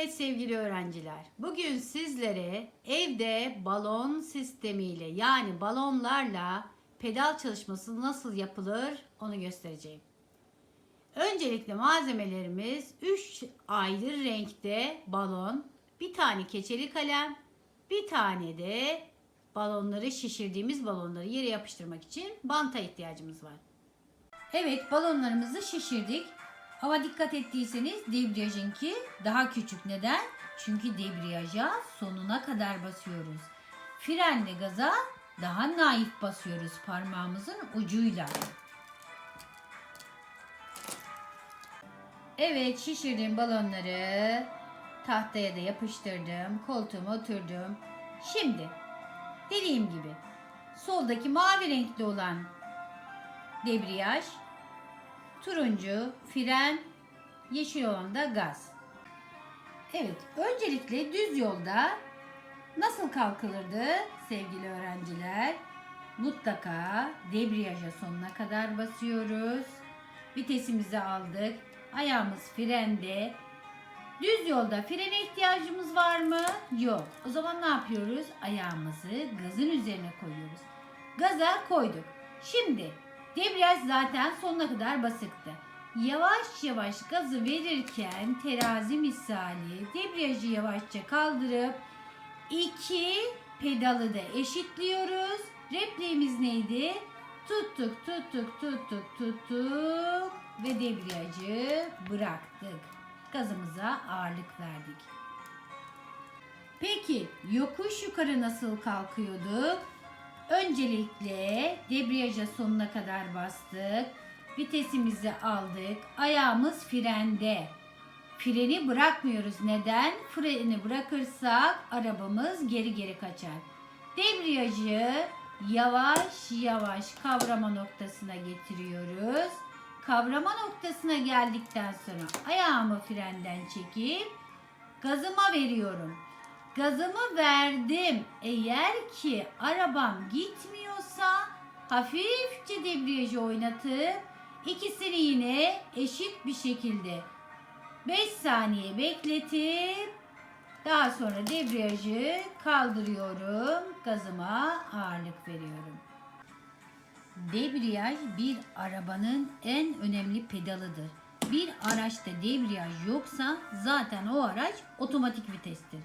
Evet sevgili öğrenciler, bugün sizlere evde balon sistemiyle yani balonlarla pedal çalışması nasıl yapılır onu göstereceğim. Öncelikle malzemelerimiz 3 ayrı renkte balon, bir tane keçeli kalem, bir tane de balonları şişirdiğimiz balonları yere yapıştırmak için banta ihtiyacımız var. Evet balonlarımızı şişirdik. Ama dikkat ettiyseniz debriyajınki daha küçük. Neden? Çünkü debriyaja sonuna kadar basıyoruz. Frenle gaza daha naif basıyoruz parmağımızın ucuyla. Evet şişirdiğim balonları tahtaya da yapıştırdım. Koltuğuma oturdum. Şimdi dediğim gibi soldaki mavi renkli olan debriyaj, turuncu fren, yeşil olan da gaz. Evet, öncelikle düz yolda nasıl kalkılırdı sevgili öğrenciler? Mutlaka debriyaja sonuna kadar basıyoruz. Vitesimizi aldık. Ayağımız frende. Düz yolda frene ihtiyacımız var mı? Yok. O zaman ne yapıyoruz? Ayağımızı gazın üzerine koyuyoruz. Gaza koyduk. Şimdi debriyaj zaten sonuna kadar basıktı. Yavaş yavaş gazı verirken terazi misali debriyajı yavaşça kaldırıp iki pedalı da eşitliyoruz. Repliğimiz neydi? Tuttuk, tuttuk, tuttuk, tuttuk ve debriyajı bıraktık. Gazımıza ağırlık verdik. Peki yokuş yukarı nasıl kalkıyorduk? Öncelikle debriyaja sonuna kadar bastık. Vitesimizi aldık. Ayağımız frende. Freni bırakmıyoruz. Neden? Freni bırakırsak arabamız geri geri kaçar. Debriyajı yavaş yavaş kavrama noktasına getiriyoruz. Kavrama noktasına geldikten sonra ayağımı frenden çekip gazıma veriyorum. Gazımı verdim. Eğer ki arabam gitmiyorsa hafifçe debriyajı oynatıp ikisini yine eşit bir şekilde 5 saniye bekletip daha sonra debriyajı kaldırıyorum. Gazıma ağırlık veriyorum. Debriyaj bir arabanın en önemli pedalıdır. Bir araçta debriyaj yoksa zaten o araç otomatik vitestir.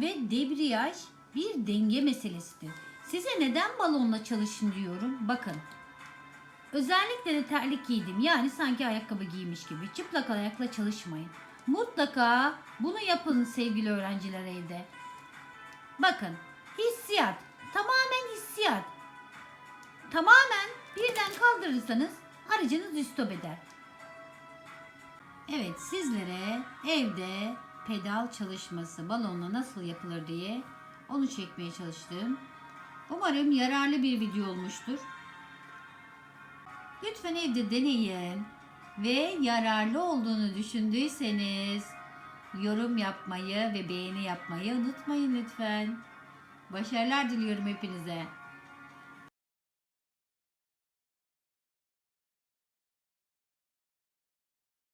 Ve debriyaj bir denge meselesidir. Size neden balonla çalışın diyorum. Bakın. Özellikle de terlik giydim. Yani sanki ayakkabı giymiş gibi. Çıplak ayakla çalışmayın. Mutlaka bunu yapın sevgili öğrenciler evde. Bakın. Hissiyat. Tamamen hissiyat. Tamamen birden kaldırırsanız aracınız stop eder. Evet sizlere evde pedal çalışması balonla nasıl yapılır diye onu çekmeye çalıştım. Umarım yararlı bir video olmuştur. Lütfen evde deneyin ve yararlı olduğunu düşündüyseniz yorum yapmayı ve beğeni yapmayı unutmayın lütfen. Başarılar diliyorum hepinize.